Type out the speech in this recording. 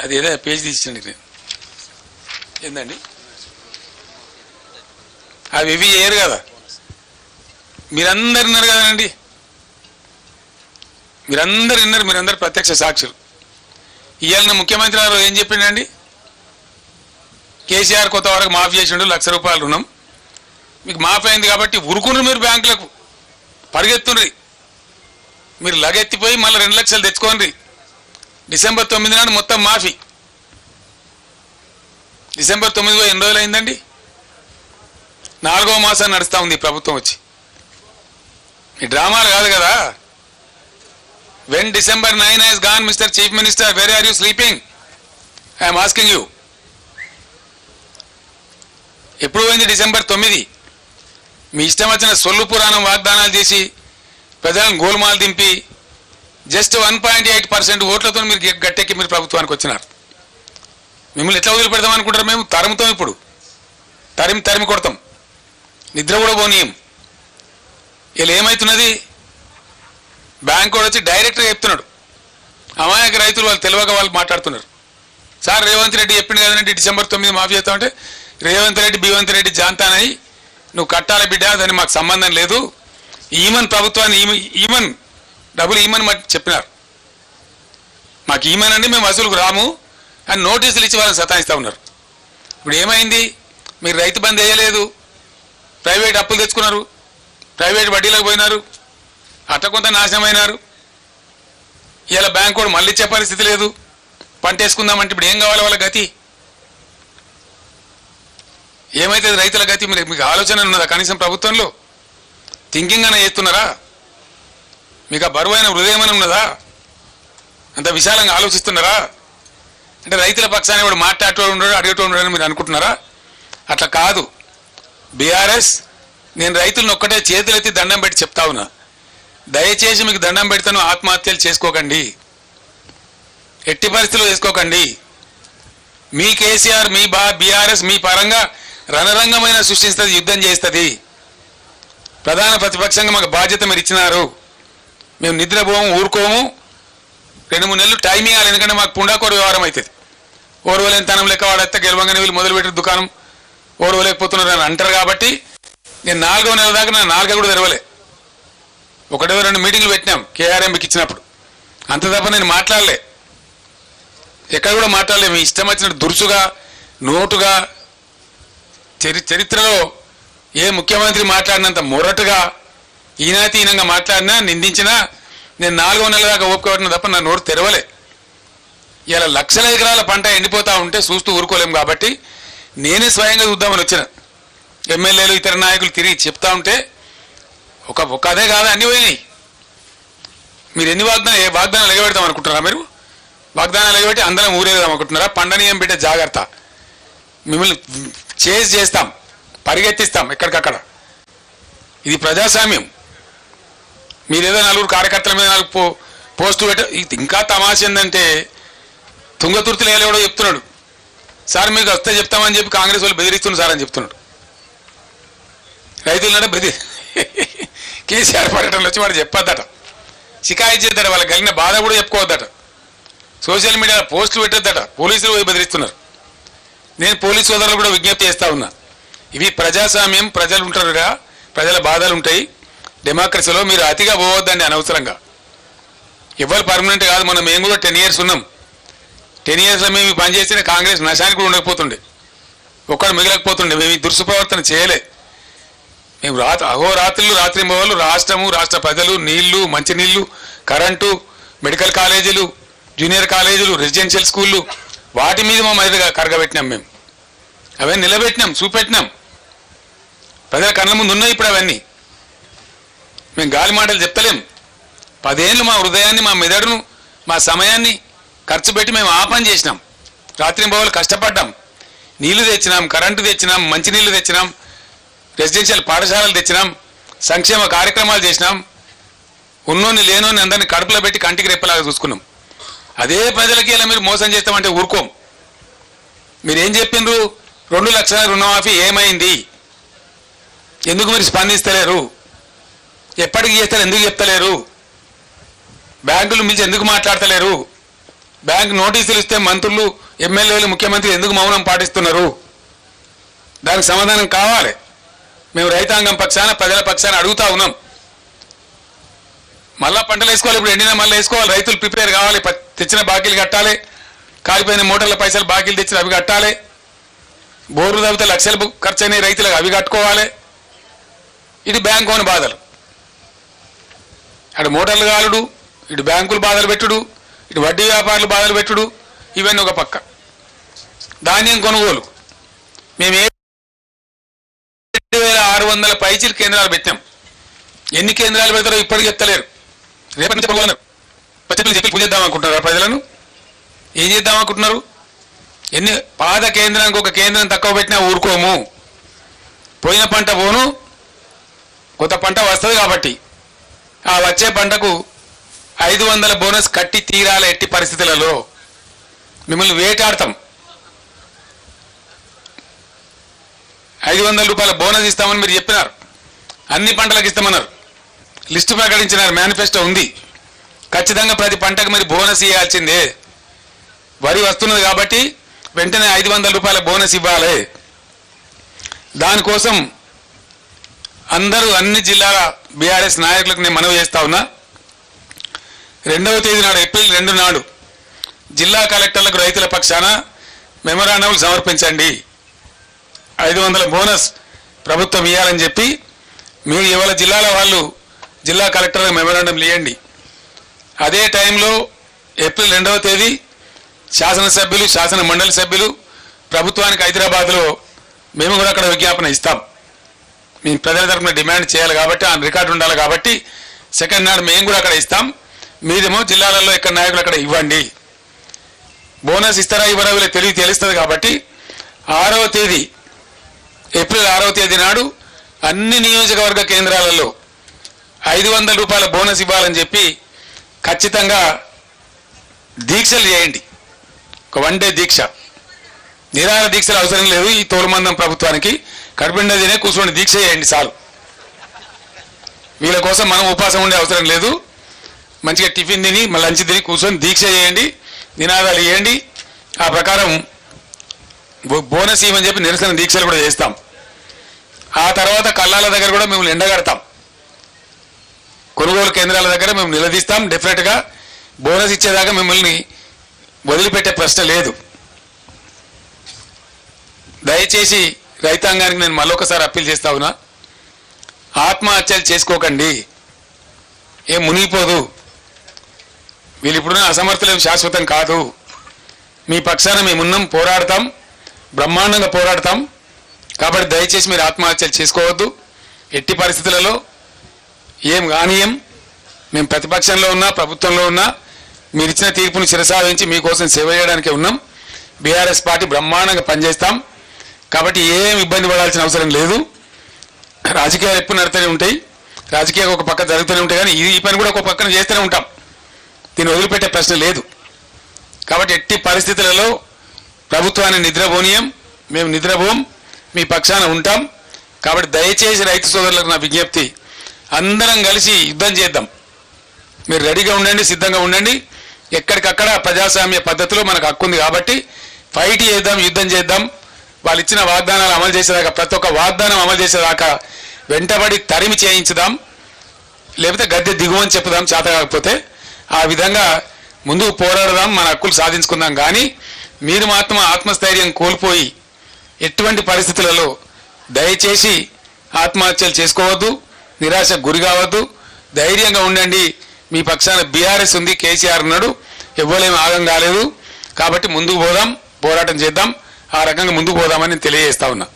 అది ఏదో పేజ్ తీసిండి నేను ఏందండి? అవి ఇవి చేయరు కదా. మీరందరు విన్నారు కదండి. మీరందరు విన్నారు మీరందరు ప్రత్యక్ష సాక్షులు. ఇవాళ ముఖ్యమంత్రి గారు ఏం చెప్పిండండి? కేసీఆర్ కొత్త వరకు మాఫీ చేసిండు లక్ష రూపాయలు రుణం. మీకు మాఫ్ అయింది కాబట్టి ఉరుకున్నారు మీరు బ్యాంకులకు. పరిగెత్తుండ్రి మీరు లగెత్తిపోయి మళ్ళీ రెండు లక్షలు తెచ్చుకోండి. డిసెంబర్ తొమ్మిది నాడు మొత్తం మాఫీ. డిసెంబర్ తొమ్మిది ఎన్ని రోజులు అయిందండి నాలుగో మాసం నడుస్తూ ఉంది ప్రభుత్వం వచ్చి. ఈ డ్రామాలు కాదు కదా? When December nine has gone mister chief minister very are you sleeping I'm asking you ఎప్పుడు పోయింది డిసెంబర్ తొమ్మిది? మీ ఇష్టం వచ్చిన సొల్లు పురాణం వాగ్దానాలు చేసి ప్రజలను గోల్మాలు దింపి just one point eight percent ఓట్లతో మీరు గట్టెక్కి మీరు ప్రభుత్వానికి వచ్చినారు. మిమ్మల్ని ఎట్లా వదిలిపెడదాం అనుకుంటారు మేము? తరుముతాం ఇప్పుడు. తరిమి తరిమి కొడతాం. నిద్ర కూడా పోనీయం. వీళ్ళు ఏమవుతున్నది బ్యాంక్ కూడా వచ్చి డైరెక్ట్గా చెప్తున్నాడు. అమాయక రైతులు వాళ్ళు తెలియక వాళ్ళు మాట్లాడుతున్నారు. సార్ రేవంత్ రెడ్డి చెప్పింది కదండి డిసెంబర్ తొమ్మిది మాఫీ చేస్తామంటే రేవంత్ రెడ్డి బివంత్ రెడ్డి జాంతానై నువ్వు కట్టాలి బిడ్డ దాన్ని మాకు సంబంధం లేదు. ఈమన్ ప్రభుత్వాన్ని ఈమన్ డబ్బులు ఈమన్ చెప్పినారు. మాకు ఈమన్ అండి మేము వసూలుకు రాము అని నోటీసులు ఇచ్చి వాళ్ళని సతాయిస్తూ ఉన్నారు. ఇప్పుడు ఏమైంది? మీరు రైతు బంద్ వేయలేదు ప్రైవేట్ అప్పులు తెచ్చుకున్నారు ప్రైవేట్ వడ్డీలకు పోయినారు అట్ట కొంత నాశనమైనారు ఇలా బ్యాంక్ కూడా మళ్ళీ ఇచ్చే పరిస్థితి లేదు. పంట వేసుకుందామంటే ఇప్పుడు ఏం కావాలి వాళ్ళ గతి? ఏమైతే రైతుల గతి? మీరు మీకు ఆలోచన ఉన్నదా కనీసం ప్రభుత్వంలో? థింకింగ్ అనే చేస్తున్నారా? మీకు ఆ బరువైన హృదయం ఉన్నదా? అంత విశాలంగా ఆలోచిస్తున్నారా? అంటే రైతుల పక్షాన్ని వాడు మాట్లాడేటోడు ఉండడు అడిగేటోడు ఉండడు మీరు అనుకుంటున్నారా? అట్లా కాదు. బీఆర్ఎస్ నేను రైతులను ఒక్కటే చేతులెత్తి దండం పెట్టి చెప్తా ఉన్నా. దయచేసి మీకు దండం పెడతాను ఆత్మహత్యలు చేసుకోకండి. ఎట్టి పరిస్థితులు చేసుకోకండి. మీ కేసీఆర్ మీ బా బీఆర్ఎస్ మీ పరంగా రణరంగమైన సృష్టిస్తుంది యుద్ధం చేస్తుంది ప్రధాన ప్రతిపక్షంగా మాకు బాధ్యత మీరు ఇచ్చినారు. మేము నిద్రపోము ఊరుకోము. రెండు మూడు నెలలు టైం ఇవ్వాలి ఎందుకంటే మాకు పుండాకోరు వ్యవహారం అవుతుంది. ఓర్వలేని తనం లెక్క వాడేస్తే గెలవంగానే వీళ్ళు మొదలుపెట్టిన దుకాణం. ఓర్వలేకపోతున్నారు అని అంటారు కాబట్టి నేను నాలుగో నెల దాకా నా నాలుగో కూడా తెరవలే. ఒకటో రెండు మీటింగ్లు పెట్టినాం కేఆర్ఎంకి ఇచ్చినప్పుడు. అంత తప్ప నేను మాట్లాడలే. ఎక్కడ కూడా మాట్లాడలే. మీ ఇష్టం వచ్చినట్టు దురుసుగా నోటుగా చరి చరిత్రలో ఏ ముఖ్యమంత్రి మాట్లాడినంత మొరటుగా ఈనాతీనంగా మాట్లాడినా నిందించినా నేను నాలుగో నెలల దాకా ఓపుకోవడం తప్ప నా నోరు తెరవలే. ఇలా లక్షల ఎకరాల పంట ఎండిపోతూ ఉంటే చూస్తూ ఊరుకోలేము కాబట్టి నేనే స్వయంగా చూద్దామని వచ్చిన. ఎమ్మెల్యేలు ఇతర నాయకులు తిరిగి చెప్తా ఉంటే ఒక ఒక అదే కాదు అన్ని పోయినాయి. మీరు ఎన్ని వాగ్దానం ఏ వాగ్దానాలు ఎగబెడతాం అనుకుంటున్నారా మీరు? వాగ్దానాలు ఎగబెట్టి అందరం ఊరేదాం అనుకుంటున్నారా? పండనీయం బిడ్డ జాగ్రత్త. మిమ్మల్ని చేసి చేస్తాం పరిగెత్తిస్తాం ఎక్కడికక్కడ. ఇది ప్రజాస్వామ్యం. మీరేదో నలుగురు కార్యకర్తల మీద నాలుగు పో పోస్టు పెట్ట ఇంకా తమాష ఏంటంటే తుంగతుర్తిలో ఎవడో చెప్తున్నాడు. సార్ మీకు వస్తే చెప్తామని చెప్పి కాంగ్రెస్ వాళ్ళు బెదిరిస్తున్నారు సార్ అని చెప్తున్నాడు. రైతులనే బెదిరి కేసీఆర్ పర్యటనలో వచ్చి వాడు చెప్పొద్దట. షికాయత్ చేద్దట వాళ్ళకి కలిగిన బాధ కూడా చెప్పుకోవద్దట. సోషల్ మీడియాలో పోస్టులు పెట్టొద్దట. పోలీసులు పోయి బెదిరిస్తున్నారు. నేను పోలీస్ సోదరులు కూడా విజ్ఞప్తి చేస్తా ఉన్నా. ఇవి ప్రజాస్వామ్యం ప్రజలు ఉంటారుగా ప్రజల బాధలు ఉంటాయి. డెమోక్రసీలో మీరు అతిగా పోవద్దండి అనవసరంగా. ఇవ్వాలి పర్మనెంట్ కాదు మనం మేము కూడా టెన్ ఇయర్స్ ఉన్నాం. టెన్ ఇయర్స్లో మేము పనిచేసిన కాంగ్రెస్ నశానికి కూడా ఉండకపోతుండే. ఒక్కడు మిగలకపోతుండే మేము ఈ దుర్సుప్రవర్తన చేయలే. మేము రాత్రి అహోరాత్రులు రాత్రి మొదలు రాష్ట్రము రాష్ట్ర ప్రజలు నీళ్ళు మంచినీళ్ళు కరెంటు మెడికల్ కాలేజీలు జూనియర్ కాలేజీలు రెసిడెన్షియల్ స్కూళ్ళు వాటి మీద మా మీదుగా కరగబెట్టినాం మేము. అవన్నీ నిలబెట్టినాం చూపెట్టినాం. ప్రజల కళ్ళ ముందు ఉన్నాయి ఇప్పుడు అవన్నీ. మేము గాలి మాటలు చెప్తలేం. పదేళ్ళు మా హృదయాన్ని మా మెదడును మా సమయాన్ని ఖర్చు పెట్టి మేము ఆ పని చేసినాం. రాత్రింబవలు కష్టపడ్డాం. నీళ్ళు తెచ్చినాం కరెంటు తెచ్చినాం మంచినీళ్ళు తెచ్చినాం రెసిడెన్షియల్ పాఠశాలలు తెచ్చినాం సంక్షేమ కార్యక్రమాలు చేసినాం. ఉన్నోని లేనోని అందరినీ కడుపులో పెట్టి కంటికి రెప్పలాగా చూసుకున్నాం. అదే ప్రజలకి ఇలా మీరు మోసం చేస్తామంటే ఊరుకోం. మీరేం చెప్పిండ్రు? రెండు లక్షల రుణమాఫీ ఏమైంది? ఎందుకు మీరు స్పందిస్తలేరు? ఎప్పటికి చేస్తారు ఎందుకు చెప్తలేరు? బ్యాంకులు మించి ఎందుకు మాట్లాడతలేరు? బ్యాంక్ నోటీసులు ఇస్తే మంత్రులు ఎమ్మెల్యేలు ముఖ్యమంత్రి ఎందుకు మౌనం పాటిస్తున్నారు? దానికి సమాధానం కావాలి. మేము రైతాంగం పక్షాన ప్రజల పక్షాన అడుగుతా ఉన్నాం. మళ్ళా పంటలు వేసుకోవాలి ఇప్పుడు ఎండిన మళ్ళీ వేసుకోవాలి. రైతులు ప్రిపేర్ కావాలి తెచ్చిన బాకీలు కట్టాలి. కాలిపోయిన మోటార్ల పైసలు బాకీలు తెచ్చిన అవి కట్టాలి. బోర్లు తవ్వితే లక్షలు ఖర్చు అయినాయి రైతులకు అవి కట్టుకోవాలి. ఇది బ్యాంకు అని బాధలు. అటు మోటార్లు కాలుడు ఇటు బ్యాంకులు బాధలు పెట్టుడు ఇటు వడ్డీ వ్యాపారులు బాధలు పెట్టుడు ఇవన్నీ ఒక పక్క. ధాన్యం కొనుగోలు. మేము ఏ రెండు వేల ఆరు వందల పైచీలు కేంద్రాలు పెట్టాం ఎన్ని కేంద్రాలు పెడతారో ఇప్పటికి ఎత్తలేరు. రేపటి నుంచి కొనుగోలన్నారు చెప్పి పూజేద్దాం అనుకుంటున్నారు ప్రజలను? ఏం చేద్దాం అనుకుంటున్నారు? ఎన్ని పాద కేంద్రానికి ఒక కేంద్రం తక్కువ పెట్టినా ఊరుకోము. పోయిన పంట పోను కొత్త పంట వస్తుంది కాబట్టి. ఆ వచ్చే పంటకు ఐదు వందల బోనస్ కట్టి తీరాల ఎట్టి పరిస్థితులలో. మిమ్మల్ని వేటాడతాం. ఐదు వందల రూపాయల బోనస్ ఇస్తామని మీరు చెప్పినారు. అన్ని పంటలకు ఇస్తామన్నారు. లిస్టు ప్రకటించినారు. మేనిఫెస్టో ఉంది. ఖచ్చితంగా ప్రతి పంటకు మీరు బోనస్ ఇవ్వాల్సిందే. వరి వస్తున్నది కాబట్టి వెంటనే ఐదు వందల రూపాయల బోనస్ ఇవ్వాలి. దానికోసం అందరూ అన్ని జిల్లాల బీఆర్ఎస్ నాయకులకు నేను మనవి చేస్తా ఉన్నా. రెండవ తేదీ నాడు ఏప్రిల్ రెండు నాడు జిల్లా కలెక్టర్లకు రైతుల పక్షాన మెమరాండంలు సమర్పించండి. ఐదు వందల బోనస్ ప్రభుత్వం ఇవ్వాలని చెప్పి మీరు ఇవాళ జిల్లాల వాళ్ళు జిల్లా కలెక్టర్లకు మెమరాండం ఇవ్వండి అదే టైంలో ఏప్రిల్ రెండవ తేదీ శాసనసభ్యులు శాసన మండలి సభ్యులు ప్రభుత్వానికి హైదరాబాద్లో మేము కూడా అక్కడ విజ్ఞాపన ఇస్తాం. మీ ప్రజల తరపున డిమాండ్ చేయాలి కాబట్టి ఆ రికార్డు ఉండాలి కాబట్టి సెకండ్ నాడు మేము కూడా అక్కడ ఇస్తాం. మీరేమో జిల్లాలలో ఇక్కడ నాయకులు అక్కడ ఇవ్వండి. బోనస్ ఇస్తారా ఇవ్వరా వీళ్ళకి తెలివి తెలుస్తుంది కాబట్టి ఆరవ తేదీ ఏప్రిల్ ఆరవ తేదీ నాడు అన్ని నియోజకవర్గ కేంద్రాలలో ఐదు వందల రూపాయల బోనస్ ఇవ్వాలని చెప్పి ఖచ్చితంగా దీక్షలు చేయండి. ఒక వన్ డే దీక్ష. నిరాహార దీక్షలు అవసరం లేదు ఈ తోలుమందం ప్రభుత్వానికి. కడుపుండదినే కూర్చొని దీక్ష చేయండి చాలు. వీళ్ళ కోసం మనం ఉపాసం ఉండే అవసరం లేదు. మంచిగా టిఫిన్ తిని మళ్ళీ లంచ్ తిని కూర్చొని దీక్ష చేయండి నినాదాలు చేయండి. ఆ ప్రకారం బోనస్ ఇవ్వని చెప్పి నిరసన దీక్షలు కూడా చేస్తాం. ఆ తర్వాత కళ్ళాల దగ్గర కూడా మేము ఎండగడతాం. కొనుగోలు కేంద్రాల దగ్గర మేము నిలదీస్తాం డెఫినెట్గా బోనస్ ఇచ్చేదాకా మిమ్మల్ని వదిలిపెట్టే ప్రశ్న లేదు. దయచేసి రైతాంగానికి నేను మళ్ళొకసారి అప్పీల్ చేస్తా ఉన్నా. ఆత్మహత్యలు చేసుకోకండి. ఏం మునిగిపోదు. వీళ్ళు ఇప్పుడున్న అసమర్థులేం శాశ్వతం కాదు. మీ పక్షాన మేమున్నాం పోరాడతాం బ్రహ్మాండంగా పోరాడతాం. కాబట్టి దయచేసి మీరు ఆత్మహత్యలు చేసుకోవద్దు. ఎట్టి పరిస్థితులలో ఏం కానీయం మేము ప్రతిపక్షంలో ఉన్నా ప్రభుత్వంలో ఉన్నా మీరు ఇచ్చిన తీర్పును శిరసావించి మీకోసం సేవ చేయడానికి ఉన్నాం. బీఆర్ఎస్ పార్టీ బ్రహ్మాండంగా పనిచేస్తాం. కాబట్టి ఏం ఇబ్బంది పడాల్సిన అవసరం లేదు. రాజకీయాలు ఎప్పుడు నడుతూనే ఉంటాయి. రాజకీయాలు ఒక పక్క జరుగుతూనే ఉంటాయి కానీ ఇది ఈ పని కూడా ఒక పక్కన చేస్తూనే ఉంటాం. దీన్ని వదిలిపెట్టే ప్రశ్న లేదు. కాబట్టి ఎట్టి పరిస్థితులలో ప్రభుత్వాన్ని నిద్రపోనీయం. మేము నిద్రపోం. మీ పక్షాన ఉంటాం. కాబట్టి దయచేసి రైతు సోదరులకు నా విజ్ఞప్తి. అందరం కలిసి యుద్ధం చేద్దాం. మీరు రెడీగా ఉండండి సిద్ధంగా ఉండండి. ఎక్కడికక్కడ ప్రజాస్వామ్య పద్ధతిలో మనకు హక్కు ఉంది కాబట్టి ఫైట్ చేద్దాం యుద్ధం చేద్దాం. వాళ్ళు ఇచ్చిన వాగ్దానాలు అమలు చేసేదాకా ప్రతి ఒక్క వాగ్దానం అమలు చేసేదాకా వెంటబడి తరిమి చేయించుదాం లేకపోతే గద్దె దిగువని చెప్పుదాం చేత కాకపోతే ఆ విధంగా ముందుకు పోరాడదాం మన హక్కులు సాధించుకుందాం. కానీ మీరు మాత్రం ఆత్మస్థైర్యం కోల్పోయి ఎటువంటి పరిస్థితులలో దయచేసి ఆత్మహత్యలు చేసుకోవద్దు నిరాశ గురి కావద్దు. ధైర్యంగా ఉండండి. మీ పక్షాన బీఆర్ఎస్ ఉంది కేసీఆర్ ఉన్నాడు ఇవ్వలేమి ఆగం కాలేదు. కాబట్టి ముందుకు పోదాం పోరాటం చేద్దాం. ఆ రకంగా ముందుకు పోదామని తెలియజేస్తా ఉన్నా.